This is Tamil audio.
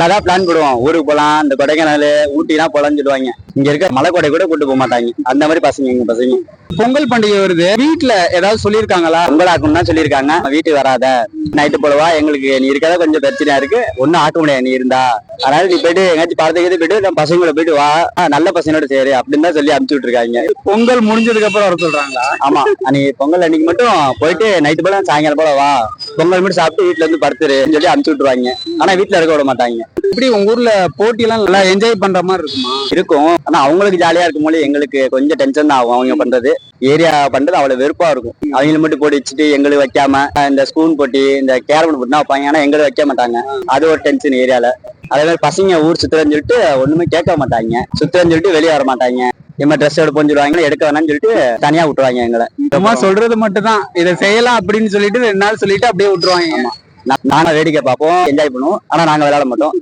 நல்லா பிளான் போடுவோம். ஊருக்கு போலாம் இந்த கொடைக்கானல் ஊட்டிலாம் போலாம்னு சொல்லுவாங்க. இங்க இருக்க மலை கொடை கூட கூட்டு போக மாட்டாங்க. அந்த மாதிரி பசங்க எங்க பசங்க. பொங்கல் பண்டிகை வருது. வீட்ல ஏதாவது சொல்லியிருக்காங்களா? பொங்கல் தான் சொல்லியிருக்காங்க. வீட்டுக்கு வராத. நைட்டு போலவா? எங்களுக்கு நீ இருக்கதா கொஞ்சம் பிரச்சனையா இருக்கு. ஒன்னும் ஆக்க முடியாது. நீ இருந்தா. அதனால நீ போயிட்டு எங்கேயாச்சும் படத்துக்கு போயிட்டு நம்ம பசங்களோட போயிட்டு வா. நல்ல பசங்களோட சரி. அப்படின்னு தான் சொல்லி அனுப்பிச்சு விட்டுருக்காங்க. பொங்கல் முடிஞ்சதுக்கு அப்புறம் வர சொல்றாங்களா? ஆமா. அன்னைக்கு பொங்கல் அன்னைக்கு மட்டும் போயிட்டு நைட்டு போல சாயங்காலம் போல வா. பொங்கல் மட்டும் சாப்பிட்டு வீட்டுல இருந்து படுத்துருன்னு சொல்லி அனுப்பிச்சு விட்டுருவாங்க. ஆனா வீட்டுல இருக்க விட மாட்டாங்க. இப்படி உங்க ஊர்ல போட்டி எல்லாம் நல்லா என்ஜாய் பண்ற மாதிரி இருக்குமா? இருக்கும். ஆனா அவங்களுக்கு ஜாலியா இருக்கும் போது எங்களுக்கு கொஞ்சம் டென்ஷன் தான் ஆகும் அவங்க பண்றது. ஏரியா பண்றது அவ்வளவு வெறுப்பா இருக்கும். அவங்களுக்கு மட்டும் போட்டு வச்சுட்டு எங்களுக்கு வைக்காம இந்த ஸ்பூன் போட்டி இந்த கேரம் போட்டு தான் வைப்பாங்க. ஆனா எங்களுக்கு வைக்க மாட்டாங்க. அது ஒரு டென்ஷன் ஏரியால அதே மாதிரி பசங்க ஊர் சுத்துறேன்னு சொல்லிட்டு ஒண்ணுமே கேட்க மாட்டாங்க. சுத்துறேன்னு சொல்லிட்டு வெளியே வர மாட்டாங்க. இம்மா ட்ரெஸ் எடுப்போம்னு சொல்லுவாங்க எடுக்க வேணாம்னு சொல்லிட்டு தனியா விட்டுருவாங்க எங்களை. சும்மா சொல்றது மட்டும் தான் இதை செய்யலாம் அப்படின்னு சொல்லிட்டு ரெண்டு நாள் சொல்லிட்டு அப்படியே விட்டுருவாங்க. நா- நாங்க வேடிக்கை பார்ப்போம் என்ஜாய் பண்ணுவோம். ஆனா நாங்க விளையாட மாட்டோம்.